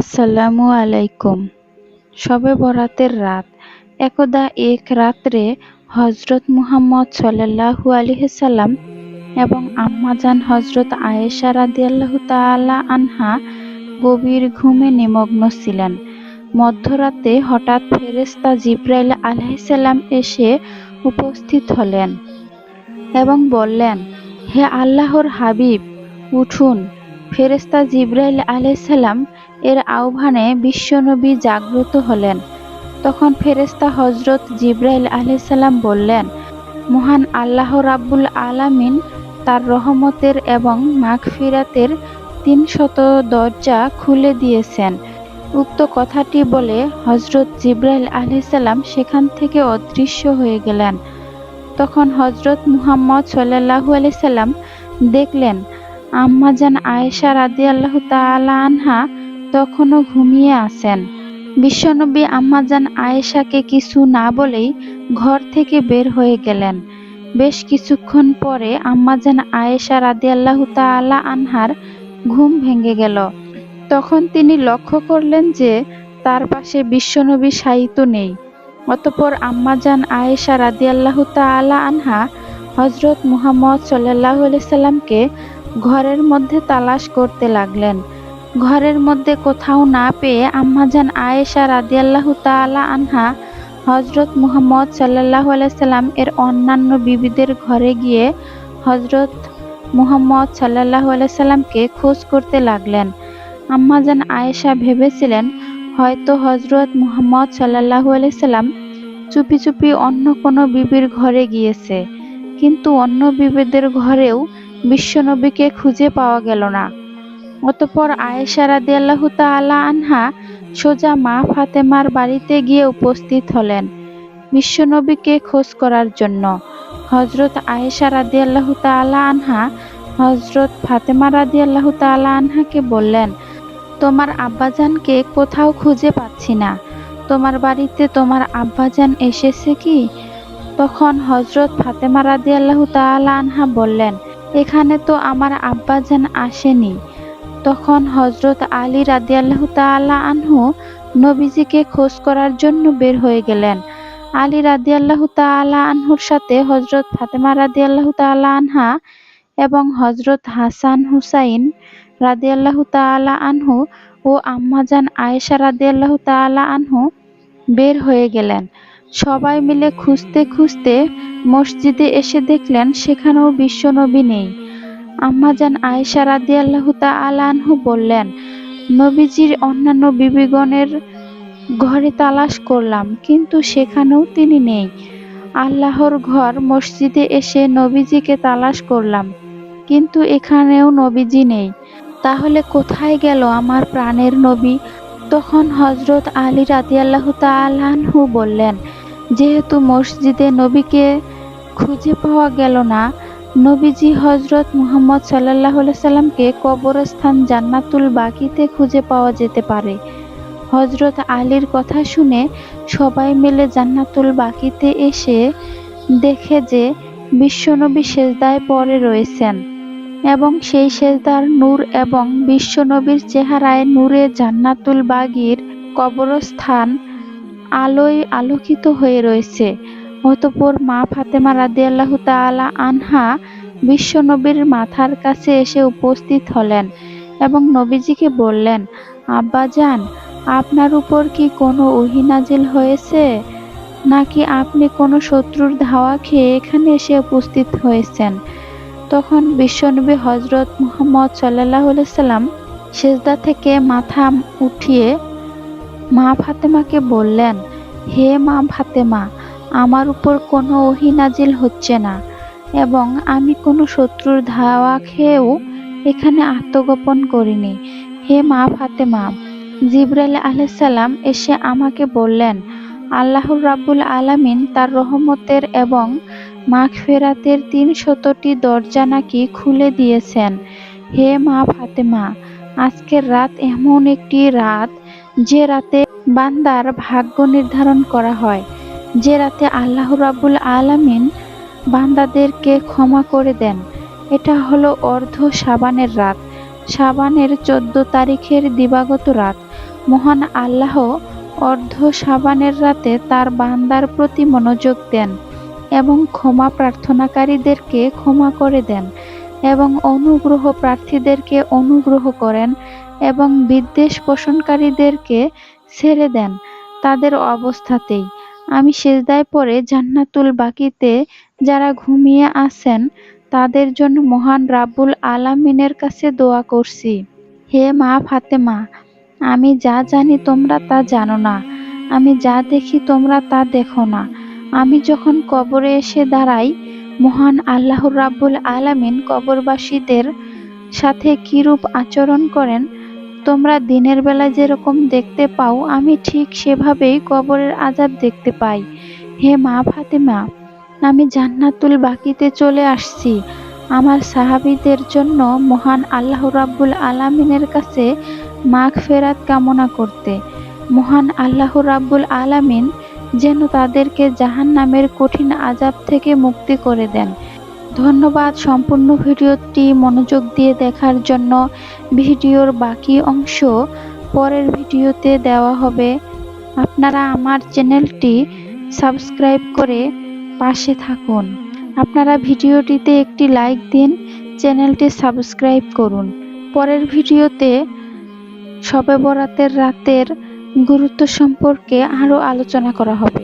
আসসালামু আলাইকুম। সবে বরাতের রাত। একদা এক রাত্রে হজরত মুহাম্মদ সাল্লাল্লাহু আলাইহি সাল্লাম এবং আম্মাজান হজরত আয়েশা রাদিয়াল্লাহু তাআলা আনহা গভীর ঘুমে নিমগ্ন ছিলেন। মধ্যরাতে হঠাৎ ফেরেশতা জিব্রাইল আলাইহিসসালাম এসে উপস্থিত হলেন এবং বললেন, হে আল্লাহর হাবিব, উঠুন। ফেরেশতা জিব্রাইল আলাইহিসসালাম এর আহ্বানে বিশ্বনবী জাগ্রত হলেন। তখন ফেরেশতা হজরত জিব্রাইল আলাইহিসসালাম বললেন, মহান আল্লাহ রাব্বুল আলামিন তার রহমতের এবং মাগফিরাতের তিনশত দরজা খুলে দিয়েছেন। উক্ত কথাটি বলে হজরত জিব্রাইল আলাইহিসসালাম সেখান থেকে অদৃশ্য হয়ে গেলেন। তখন হজরত মুহাম্মদ সাল্লাল্লাহু আলাইহি সাল্লাম দেখলেন আম্মাজান আয়েশা রাদিয়াল্লাহু তাআলা আনহা তখনও ঘুমিয়ে আছেন। বিশ্বনবী আম্মাজান আয়েশাকে কিছু না বলেই ঘর থেকে বের হয়ে গেলেন। বেশ কিছুক্ষণ পরে আম্মাজান আয়েশা রাদিয়াল্লাহু তাআলা আনহার ঘুম ভেঙে গেল। তখন তিনি লক্ষ্য করলেন যে তার পাশে বিশ্বনবী শায়িত নেই। অতপর আম্মাজান আয়েশা রাদিয়াল্লাহু তাআলা আনহা হজরত মুহাম্মদ আলাইহি সাল্লামকে ঘরের মধ্যে তালাশ করতে লাগলেন। ঘরের মধ্যে কোথাও না পেয়ে আম্মাজান আয়েশা রাদিয়াল্লাহু তাআলা আনহা হজরত মুহাম্মদ সাল্লাল্লাহু আলাইহি সাল্লাম এর অন্যান্য বিবিদের ঘরে গিয়ে হজরত মুহাম্মদ সাল্লাল্লাহু আলাইহি সাল্লামকে খোঁজ করতে লাগলেন। আম্মাজান আয়েশা ভেবেছিলেন, হয়তো হজরত মুহাম্মদ সাল্লাল্লাহু আলাইহি সাল্লাম চুপি চুপি অন্য কোনো বিবির ঘরে গিয়েছে, কিন্তু অন্য বিবিদের ঘরেও বিশ্বনবীকে খুঁজে পাওয়া গেল না। অতঃপর আয়েশা রাদিয়াল্লাহু তাআলা আনহা সোজা মা ফাতেমার বাড়িতে গিয়ে উপস্থিত হলেন বিশ্বনবীকে খোঁজ করার জন্য। হজরত আয়েশা রাদিয়াল্লাহু তাআলা আনহা হজরত ফাতেমা রাদিয়াল্লাহু তাআলা আনহাকে বললেন, তোমার আব্বাজানকে কোথাও খুঁজে পাচ্ছি না। তোমার বাড়িতে তোমার আব্বাজান এসেছে কি? তখন হজরত ফাতেমা রাদিয়াল্লাহু তাআলা আনহা বললেন, এখানে তো আমার আব্বাজান আসেনি। তখন হজরত আলী রাদিয়াল্লাহু তাআলা আনহু নবীজিকে খোঁজ করার জন্য বের হয়ে গেলেন। আলী রাদিয়াল্লাহু তাআলা আনহুর সাথে হজরত ফাতেমা রাদিয়াল্লাহু তাআলা আনহা এবং হজরত হাসান হুসাইন রাদিয়াল্লাহু তাআলা আনহু ও আম্মাজান আয়েশা রাদিয়াল্লাহু তাআলা আনহু বের হয়ে গেলেন। সবাই মিলে খুঁজতে খুঁজতে মসজিদে এসে দেখলেন সেখানেও বিশ্বনবী নেই। আম্মাজান আয়েশা রাদিয়াল্লাহু তাআলা আনহু বললেন, নবীজির অন্যান্য বিবিগণের ঘরে তালাশ করলাম, কিন্তু সেখানেও তিনি নেই। আল্লাহর ঘর মসজিদে এসে নবীজিকে তালাশ করলাম, কিন্তু এখানেও নবীজি নেই। তাহলে কোথায় গেল আমার প্রাণের নবী? তখন হজরত আলী রাদিয়াল্লাহু তাআলা আনহু বললেন, যেহেতু মসজিদে নবীকে খুঁজে পাওয়া গেল না নবীজি হজরত মুহাম্মদ সাল্লাহ সাল্লামকে কবরস্থান জান্নাতুল বাকিতে খুঁজে পাওয়া যেতে পারে। হজরত আলীর কথা শুনে সবাই মিলে জান্নাতুল বাকিতে এসে দেখে যে বিশ্বনবী সেজদায় পড়ে রয়েছেন এবং সেই সেজদার নূর এবং বিশ্বনবীর চেহারায় নূরে জান্নাতুল বাগির কবরস্থান আলোয় আলোকিত হয়ে রয়েছে। অতঃপর মা ফাতেমা রাদিয়াল্লাহু তাআলা আনহা বিশ্বনবীর মাথার কাছে এসে উপস্থিত হলেন এবং নবীজিকে বললেন, আব্বা আব্বাজান আপনার উপর কি কোনো ওহী নাজিল হয়েছে? নাকি আপনি কোনো শত্রুর ধাওয়া খেয়ে এখানে এসে উপস্থিত হয়েছেন? তখন বিশ্বনবী হজরত মুহাম্মদ সাল্লাহ সাল্লাম সেজদা থেকে মাথা উঠিয়ে মা ফাতেমাকে বললেন, হে মা ফাতেমা আমার উপর কোনো ওহী নাজিল হচ্ছে না, এবং আমি কোনো শত্রুর ধাওয়া খেয়েও এখানে আত্মগোপন করিনি। হে মা ফাতেমা, জিব্রাইল আলাইসাল্লাম এসে আমাকে বললেন, আল্লাহর রাব্বুল আলামিন তার রহমতের এবং মাগফেরাতের তিন শতটি দরজা নাকি খুলে দিয়েছেন। হে মা ফাতেমা, আজকের রাত এমন একটি রাত যে রাতে বান্দার ভাগ্য নির্ধারণ করা হয়। যে রাতে আল্লাহ রাবুল আলামিন বান্দাদেরকে ক্ষমা করে দেন, এটা হলো অর্ধ সাবানের রাত। সাবানের চোদ্দ তারিখের দিবাগত রাত। মহান আল্লাহ অর্ধ সাবানের রাতে তার বান্দার প্রতি মনোযোগ দেন এবং ক্ষমা প্রার্থনাকারীদেরকে ক্ষমা করে দেন এবং অনুগ্রহ প্রার্থীদেরকে অনুগ্রহ করেন এবং বিদ্বেষ পোষণকারীদেরকে ছেড়ে দেন। তাদের অবস্থাতেই আমি সেজদায় পড়ে জান্নাতুল বাকিতে যারা ঘুমিয়ে আছেন, তাদের জন্য মহান রাব্বুল আলামিনের কাছে দোয়া করছি। হে মা ফাতেমা, আমি যা জানি তোমরা তা জানো না। আমি যা দেখি তোমরা তা দেখো না। আমি যখন কবরে এসে দাঁড়াই, মহান আল্লাহর রাব্বুল আলামিন কবরবাসীদের সাথে কিরূপ আচরণ করেন তোমরা দিনের বেলা যেরকম দেখতে পাও, আমি ঠিক সেভাবেই কবরের আজাব দেখতে পাই। হে মা ফাতেমা, আমি জান্নাতুল বাকিতে চলে আসছি। আমার সাহাবিদের জন্য মহান আল্লাহ রাব্বুল আলামিনের কাছে মাগ ফেরাত কামনা করতে। মহান আল্লাহ রাব্বুল আলামিন যেন তাদেরকে জাহান নামের কঠিন আজাব থেকে মুক্তি করে দেন। ধন্যবাদ সম্পূর্ণ ভিডিওটি মনোযোগ দিয়ে দেখার জন্য। ভিডিওর বাকি অংশ পরের ভিডিওতে দেওয়া হবে। আপনারা আমার চ্যানেলটি সাবস্ক্রাইব করে পাশে থাকুন। আপনারা ভিডিওটিতে একটি লাইক দিন, চ্যানেলটি সাবস্ক্রাইব করুন। পরের ভিডিওতে শবে বরাতের রাতের গুরুত্ব সম্পর্কে আরও আলোচনা করা হবে।